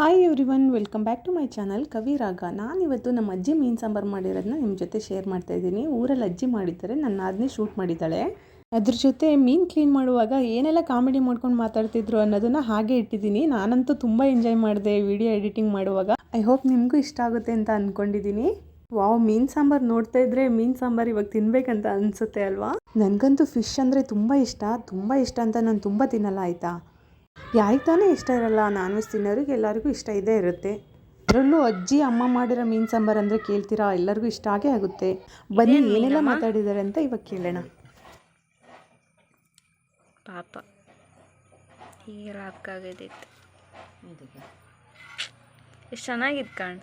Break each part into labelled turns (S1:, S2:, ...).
S1: Hi everyone welcome back to my channel ಕವಿರಾಗ ನಾನಿವತ್ತು ನಮ್ಮ ಅಜ್ಜಿ ಮೀನು ಸಾಂಬಾರು ಮಾಡಿರೋದನ್ನ ನಿಮ್ಮ ಜೊತೆ ಶೇರ್ ಮಾಡ್ತಾ ಇದ್ದೀನಿ. ಊರಲ್ಲಿ ಅಜ್ಜಿ ಮಾಡಿದ್ದಾರೆ ನನ್ನ ಅದನ್ನೇ ಶೂಟ್ ಮಾಡಿದ್ದಾಳೆ. ಅದ್ರ ಜೊತೆ ಮೀನು ಕ್ಲೀನ್ ಮಾಡುವಾಗ ಏನೆಲ್ಲ ಕಾಮಿಡಿ ಮಾಡ್ಕೊಂಡು ಮಾತಾಡ್ತಿದ್ರು ಅನ್ನೋದನ್ನ ಹಾಗೆ ಇಟ್ಟಿದ್ದೀನಿ. ನಾನಂತೂ ತುಂಬ ಎಂಜಾಯ್ ಮಾಡಿದೆ ವಿಡಿಯೋ ಎಡಿಟಿಂಗ್ ಮಾಡುವಾಗ. ಐ ಹೋಪ್ ನಿಮಗೂ ಇಷ್ಟ ಆಗುತ್ತೆ ಅಂತ ಅಂದ್ಕೊಂಡಿದ್ದೀನಿ ವಾವ್ ಮೀನು ಸಾಂಬಾರು ನೋಡ್ತಾ ಇದ್ರೆ ಮೀನು ಸಾಂಬಾರು ಇವಾಗ ತಿನ್ಬೇಕಂತ ಅನಿಸುತ್ತೆ ಅಲ್ವಾ? ನನಗಂತೂ ಫಿಶ್ ಅಂದರೆ ತುಂಬ ಇಷ್ಟ ತುಂಬ ಇಷ್ಟ ಅಂತ ನಾನು ತುಂಬ ತಿನ್ನಲ್ಲ, ಆಯಿತಾ? ಯಾರಿಗೆ ತಾನೇ ಇಷ್ಟ ಇರಲ್ಲ ನಾನ್ ವೆಜ್ ತಿನ್ನೋರಿಗೆ ಎಲ್ಲರಿಗೂ ಇಷ್ಟ ಇದ್ದೇ ಇರುತ್ತೆ. ಅದರಲ್ಲೂ ಅಜ್ಜಿ ಅಮ್ಮ ಮಾಡಿರೋ ಮೀನು ಸಾಂಬಾರು ಅಂದರೆ ಕೇಳ್ತೀರಾ? ಎಲ್ಲರಿಗೂ ಇಷ್ಟ ಆಗೇ ಆಗುತ್ತೆ. ಬನ್ನಿ ಏನೆಲ್ಲ ಮಾತಾಡಿದ್ದಾರೆ ಅಂತ ಇವಾಗ ಕೇಳೋಣ.
S2: ಪಾಪ. ಈಗ ಹಾಕಾಗದಿತ್ತು ಎಷ್ಟು ಚೆನ್ನಾಗಿತ್ತು ಕಾಣ್.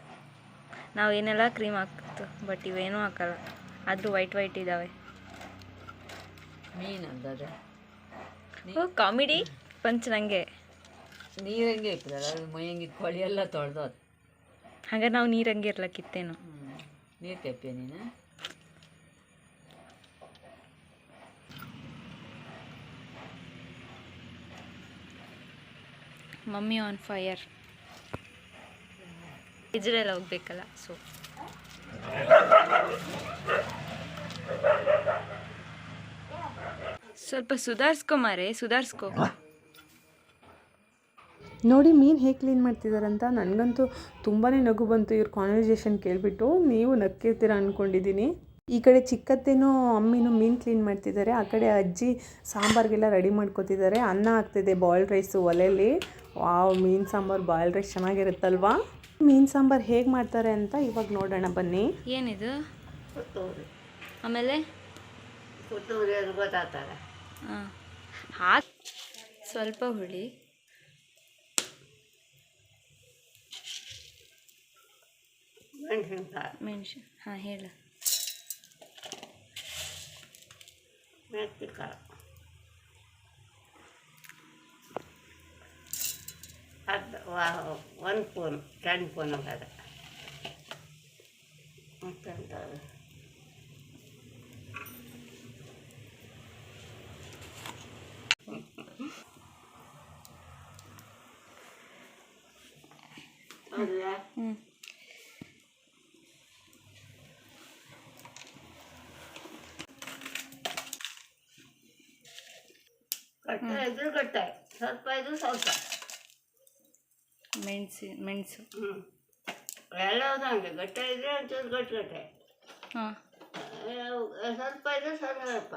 S2: ನಾವು ಏನೆಲ್ಲ ಕ್ರೀಮ್ ಹಾಕ್ತು ಬಟ್ ಇವೇನೂ ಹಾಕಲ್ಲ. ಆದರೂ ವೈಟ್ ವೈಟ್ ಇದ್ದಾವೆ
S3: ಮೀನು
S2: ಕಾಮಿಡಿ ಪಂಚ್ ನನಗೆ
S3: ನೀರಂಗೆ ಇರ್ತದಲ್ಲ ಅದು ಮೈಯಂಗಿದ್ ಕೊಳಿ ಎಲ್ಲ ತೊಳೆದು ಅದು
S2: ಹಾಗಾದ್ರೆ ನಾವು ನೀರಂಗೆ ಇರ್ಲಕ್ಕಿತ್ತೇನು?
S3: ನೀರು ಕೆಪ್ಪೆ ನೀನು?
S2: ಮಮ್ಮಿ ಆನ್ ಫೈರ್ ಇಜ್ರೆಲ್ಲ ಹೋಗ್ಬೇಕಲ್ಲ ಸೊ ಸ್ವಲ್ಪ ಸುಧಾರಿಸ್ಕೊ ಮಾರೇ ಸುಧಾರಿಸ್ಕೊ.
S1: ನೋಡಿ ಮೀನು ಹೇಗೆ ಕ್ಲೀನ್ ಮಾಡ್ತಿದ್ದಾರೆ ಅಂತ ನನಗಂತೂ ತುಂಬಾ ನಗು ಬಂತು ಇವ್ರ ಕಾನ್ವರ್ಸೇಷನ್ ಕೇಳಿಬಿಟ್ಟು. ನೀವು ನಕ್ಕಿರ್ತೀರ ಅಂದ್ಕೊಂಡಿದ್ದೀನಿ ಈ ಕಡೆ ಚಿಕ್ಕತ್ತೇನೋ ಅಮ್ಮಿನೂ ಮೀನು ಕ್ಲೀನ್ ಮಾಡ್ತಿದ್ದಾರೆ ಆ ಕಡೆ ಅಜ್ಜಿ ಸಾಂಬಾರ್ಗೆಲ್ಲ ರೆಡಿ ಮಾಡ್ಕೋತಿದ್ದಾರೆ ಅನ್ನ ಆಗ್ತಿದೆ ಬಾಯ್ಲ್ಡ್ ರೈಸು ಒಲೆಯಲ್ಲಿ ವಾವ್ ಮೀನು ಸಾಂಬಾರು ಬಾಯ್ಲ್ಡ್ ರೈಸ್ ಚೆನ್ನಾಗಿರುತ್ತಲ್ವಾ? ಮೀನು ಸಾಂಬಾರು ಹೇಗೆ ಮಾಡ್ತಾರೆ ಅಂತ ಇವಾಗ ನೋಡೋಣ ಬನ್ನಿ.
S2: ಏನಿದು? ಆಮೇಲೆ? ಹಾಕಿ ಸ್ವಲ್ಪ ಹುಳಿ.
S3: ಮೆಣಸಿನ್ಕಾಯಿ
S2: ಮೆಣಸು. ಹಾಂ ಹೇಳು.
S3: ಮೆಣಸಿನ್ಕಾಯಿ. ಅದು ಒಂದು ಸ್ಪೂನ್ ಸಣ್ಣ ಸ್ಪೂನ್ ಅದ ಮತ್ತೆ ಎಂತ ಅದು? ಹೌದಾ?
S2: ಹ್ಞೂ
S3: ಗಟ್ಟ ಇದ್ರು ಗಟ್ಟ ಸ್ವಲ್ಪ ಇದ್ರು ಸ್ವಲ್ಪ.
S2: ಮೆಣಸು ಮೆಣಸು.
S3: ಹ್ಞೂ ಎಲ್ಲವೂ ಹಂಗೆ ಗಟ್ಟ ಇದ್ರೆ ಒಂಚೂರು ಗಟ್ಟಿ ಗಟ್ಟೆ
S2: ಹಾಂ.
S3: ಸ್ವಲ್ಪ ಇದ್ರೆ ಸ್ವಲ್ಪ ಸ್ವಲ್ಪ.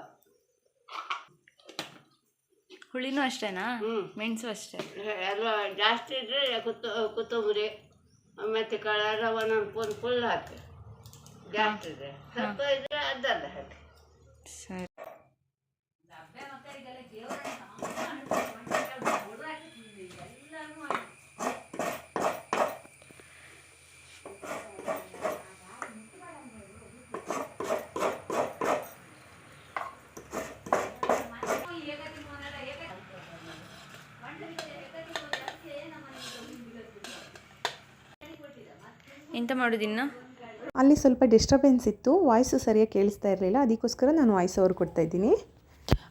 S2: ಹುಳಿನೂ ಅಷ್ಟೇನಾ?
S3: ಹ್ಮ್.
S2: ಮೆಣಸು ಅಷ್ಟೇ.
S3: ಎಲ್ಲ ಜಾಸ್ತಿ ಇದ್ರೆ ಕುತ್ತ ಕೊತ್ತಂಬರಿ ಮತ್ತೆ ಕಳೆಲ್ಲ ಒಂದೊಂದು ಪೂನ್ ಫುಲ್ ಹಾಕಿ. ಜಾಸ್ತಿ ಇದ್ರೆ. ಸ್ವಲ್ಪ ಇದ್ರೆ ಅರ್ಧರ್ಧ ಹಾಕಿ.
S2: ಸರಿ. ಎಂತ ಮಾಡೋದಿನ್ನು
S1: ಅಲ್ಲಿ ಸ್ವಲ್ಪ ಡಿಸ್ಟರ್ಬೆನ್ಸ್ ಇತ್ತು. ವಾಯ್ಸು ಸರಿಯಾಗಿ ಕೇಳಿಸ್ತಾ ಇರಲಿಲ್ಲ. ಅದಕ್ಕೋಸ್ಕರ ನಾನು ವಾಯ್ಸ್ ಓವರ್ ಕೊಡ್ತಾ ಇದ್ದೀನಿ.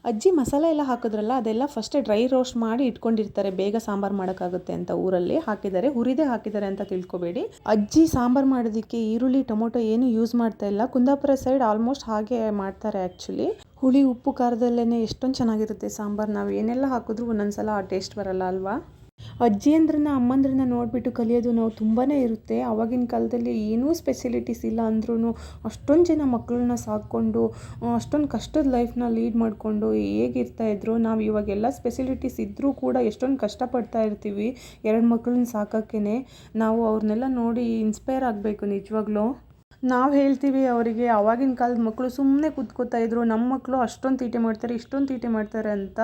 S1: ಅಜ್ಜಿ ಮಸಾಲೆ ಎಲ್ಲ ಹಾಕಿದ್ರಲ್ಲ, ಅದೆಲ್ಲ ಫಸ್ಟೇ ಡ್ರೈ ರೋಸ್ಟ್ ಮಾಡಿ ಇಟ್ಕೊಂಡಿರ್ತಾರೆ. ಬೇಗ ಸಾಂಬಾರು ಮಾಡೋಕ್ಕಾಗುತ್ತೆ ಅಂತ ಊರಲ್ಲಿ ಹಾಕಿದ್ದಾರೆ. ಹುರಿದೇ ಹಾಕಿದ್ದಾರೆ ಅಂತ ತಿಳ್ಕೊಬೇಡಿ. ಅಜ್ಜಿ ಸಾಂಬಾರು ಮಾಡೋದಕ್ಕೆ ಈರುಳ್ಳಿ, ಟೊಮೊಟೊ ಏನು ಯೂಸ್ ಮಾಡ್ತಾ ಇಲ್ಲ. ಕುಂದಾಪುರ ಸೈಡ್ ಆಲ್ಮೋಸ್ಟ್ ಹಾಗೆ ಮಾಡ್ತಾರೆ ಆ್ಯಕ್ಚುಲಿ ಹುಳಿ, ಉಪ್ಪು ಖಾರದಲ್ಲೇ ಎಷ್ಟೊಂದು ಚೆನ್ನಾಗಿರುತ್ತೆ ಸಾಂಬಾರು. ನಾವು ಏನೆಲ್ಲ ಹಾಕಿದ್ರೂ ಒಂದೊಂದ್ಸಲ ಆ ಟೇಸ್ಟ್ ಬರಲ್ಲ ಅಲ್ವಾ? ಅಜ್ಜಿಯಂದ್ರನ್ನ, ಅಮ್ಮಂದ್ರನ್ನ ನೋಡಿಬಿಟ್ಟು ಕಲಿಯೋದು ನಾವು ತುಂಬಾ ಇರುತ್ತೆ. ಆವಾಗಿನ ಕಾಲದಲ್ಲಿ ಏನೂ ಸ್ಪೆಷಲಿಟೀಸ್ ಇಲ್ಲ ಅಂದ್ರೂ ಅಷ್ಟೊಂದು ಜನ ಮಕ್ಕಳನ್ನ ಸಾಕ್ಕೊಂಡು ಅಷ್ಟೊಂದು ಕಷ್ಟದ ಲೈಫ್ನ ಲೀಡ್ ಮಾಡಿಕೊಂಡು ಹೇಗಿರ್ತಾ ಇದ್ರು. ನಾವು ಇವಾಗೆಲ್ಲ ಸ್ಪೆಸಿಲಿಟೀಸ್ ಇದ್ದರೂ ಕೂಡ ಎಷ್ಟೊಂದು ಕಷ್ಟಪಡ್ತಾ ಇರ್ತೀವಿ ಎರಡು ಮಕ್ಕಳನ್ನ ಸಾಕೋಕ್ಕೇ ನಾವು ಅವ್ರನ್ನೆಲ್ಲ ನೋಡಿ ಇನ್ಸ್ಪೈರ್ ಆಗಬೇಕು ನಿಜವಾಗ್ಲೂ. ನಾವು ಹೇಳ್ತೀವಿ ಅವರಿಗೆ ಆವಾಗಿನ ಕಾಲದ ಮಕ್ಕಳು ಸುಮ್ಮನೆ ಕೂತ್ಕೋತಾ ಇದ್ರು ನಮ್ಮ ಮಕ್ಕಳು ಅಷ್ಟೊಂದು ತೀಟೆ ಮಾಡ್ತಾರೆ, ಇಷ್ಟೊಂದು ತೀಟೆ ಮಾಡ್ತಾರೆ ಅಂತ.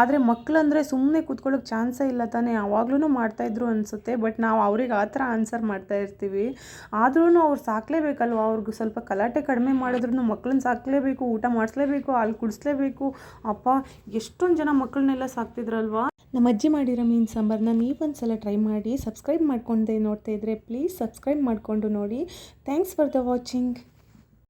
S1: ಆದರೆ ಮಕ್ಕಳಂದರೆ ಸುಮ್ಮನೆ ಕೂತ್ಕೊಳ್ಳೋಕೆ ಚಾನ್ಸೇ ಇಲ್ಲ ತಾನೇ ಆವಾಗ್ಲೂ ಮಾಡ್ತಾಯಿದ್ರು ಅನಿಸುತ್ತೆ, ಬಟ್ ನಾವು ಅವ್ರಿಗೆ ಆ ಥರ ಆನ್ಸರ್ ಮಾಡ್ತಾ ಇರ್ತೀವಿ. ಆದ್ರೂ ಅವ್ರು ಸಾಕಲೇಬೇಕಲ್ವ, ಅವ್ರಿಗೆ ಸ್ವಲ್ಪ ಕಲಾಟೆ ಕಡಿಮೆ ಮಾಡಿದ್ರು ಮಕ್ಕಳನ್ನ ಸಾಕಲೇಬೇಕು, ಊಟ ಮಾಡಿಸ್ಲೇಬೇಕು, ಹಾಲು ಕುಡಿಸ್ಲೇಬೇಕು. ಅಪ್ಪ, ಎಷ್ಟೊಂದು ಜನ ಮಕ್ಕಳನ್ನೆಲ್ಲ ಸಾಕ್ತಿದ್ರಲ್ವಾ? ನಮ್ಮ ಅಜ್ಜಿ ಮಾಡಿರೋ ಮೀನು ಸಾಂಬಾರನ್ನ ನೀವೊಂದು ಸಲ ಟ್ರೈ ಮಾಡಿ ಸಬ್ಸ್ಕ್ರೈಬ್ ಮಾಡ್ಕೊಂಡೆ ನೋಡ್ತಾ ಇದ್ದರೆ ಪ್ಲೀಸ್ ಸಬ್ಸ್ಕ್ರೈಬ್ ಮಾಡಿಕೊಂಡು ನೋಡಿ. Thanks for the watching